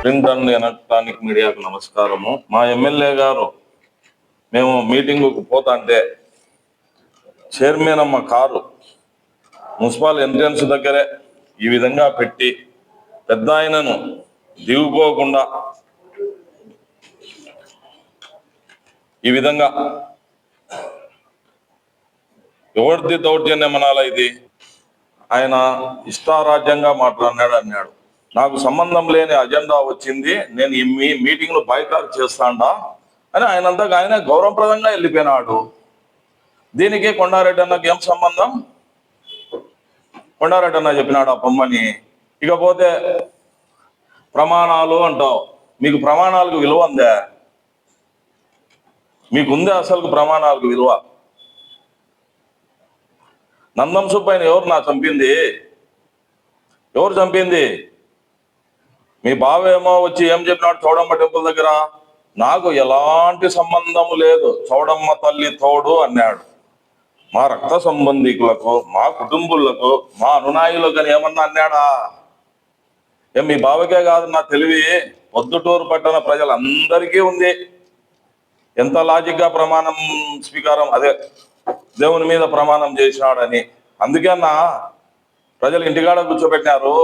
Print and electronic మీడియాకు నమస్కారము. మా ఎమ్మెల్యే గారు మేము మీటింగుకు పోతాంటే చైర్మన్ అమ్మ కారు మున్సిపల్ ఎంట్రన్స్ దగ్గరే ఈ విధంగా పెట్టి పెద్ద ఆయనను దిగుకోకుండా ఈ విధంగా ఎవరిది దౌర్జన్యమనాల ఇది? ఆయన ఇష్టారాజ్యంగా మాట్లాడినాడు అన్నాడు. నాకు సంబంధం లేని అజెండా వచ్చింది నేను ఈ మీ మీటింగ్ను బైకాట్ చేస్తాడా అని ఆయనంతగా ఆయన గౌరవప్రదంగా వెళ్ళిపోయినాడు. దీనికి కొండారెడ్డి అన్నకి ఏం సంబంధం? కొండారెడ్డి అన్న చెప్పినాడు ఆ బొమ్మని ఇకపోతే ప్రమాణాలు అంటావు. మీకు ప్రమాణాలకు విలువ ఉందా? మీకుందే అసలు ప్రమాణాలకు విలువ. నందం సుబ్బైన ఎవరు నా చంపింది? ఎవరు చంపింది? మీ బావ ఏమో వచ్చి ఏం చెప్పినాడు? చౌడమ్మ టెంపుల్ దగ్గర? నాకు ఎలాంటి సంబంధము లేదు. చౌడమ్మ తల్లి తోడు అన్నాడు. మా రక్త సంబంధికులకు మా కుటుంబులకు మా అనునాయులకు అని ఏమన్నా అన్నాడా? ఏం మీ బావకే కాదు నా తెలివి. పొద్దుటూరు పట్టణ ప్రజలందరికీ ఉంది. ఎంత లాజిక్గా ప్రమాణం స్వీకారం అదే దేవుని మీద ప్రమాణం చేసినాడని. అందుకన్నా ప్రజలు ఇంటికాడ కూర్చోబెట్టినారు.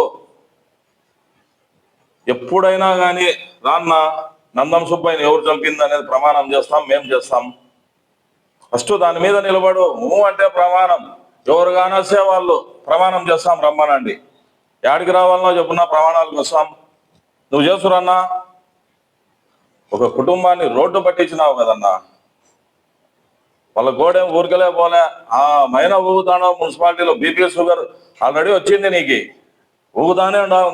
ఎప్పుడైనా కానీ రాన్న నందం సుబ్బయ్యని ఎవరు చంపింది అనేది ప్రమాణం చేస్తాం మేం చేస్తాం. ఫస్ట్ దాని మీద నిలబడు. ఊ అంటే ప్రమాణం. ఎవరు కానొస్తే వాళ్ళు ప్రమాణం చేస్తాం రమ్మనండి. యాడికి రావాలనో చెప్పున్నా ప్రమాణాలకు వస్తాం. నువ్వు చేసురన్నా. ఒక కుటుంబాన్ని రోడ్డు పట్టించినావు కదన్నా. వాళ్ళ గోడేం ఊరికలే పోలే. ఆ మైన ఊగుతానో మున్సిపాలిటీలో బీపీ షుగర్ ఆల్రెడీ వచ్చింది నీకు. ఊగుతానే ఉండవు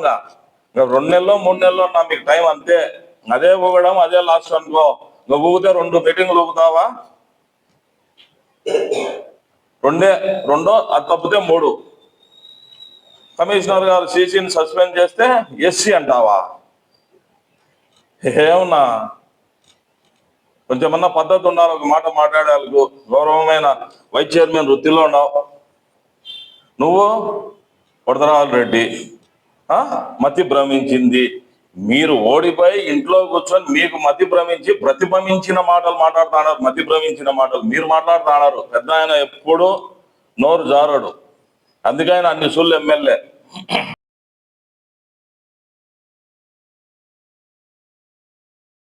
ఇంకా రెండు నెలలో మూడు నెలలో నా మీకు టైం అంతే. అదే ఊగడం అదే లాస్ట్ అనుకో. నువ్వు ఊగితే రెండు మీటింగ్లు ఊగుతావా? రెండే రెండో అది తప్పితే మూడు. కమిషనర్ గారు సీసీని సస్పెండ్ చేస్తే ఎస్సీ అంటావా? ఏమన్నా? కొంచెమన్నా పద్ధతి ఉండాలి ఒక మాట మాట్లాడేందుకు గౌరవమైన వైస్ చైర్మన్ వృత్తిలో ఉన్నావు. నువ్వు వరదరాజు రెడ్డి. మతి భ్రమించింది. మీరు ఓడిపోయి ఇంట్లో కూర్చొని మీకు మతి భ్రమించి ప్రతిభమించిన మాటలు మాట్లాడుతున్నారు. మతి భ్రమించిన మాటలు మీరు మాట్లాడుతున్నారు. పెద్ద ఆయన ఎప్పుడు నోరు జారడు. అందుకని అన్ని సుళ్ళు ఎమ్మెల్యే.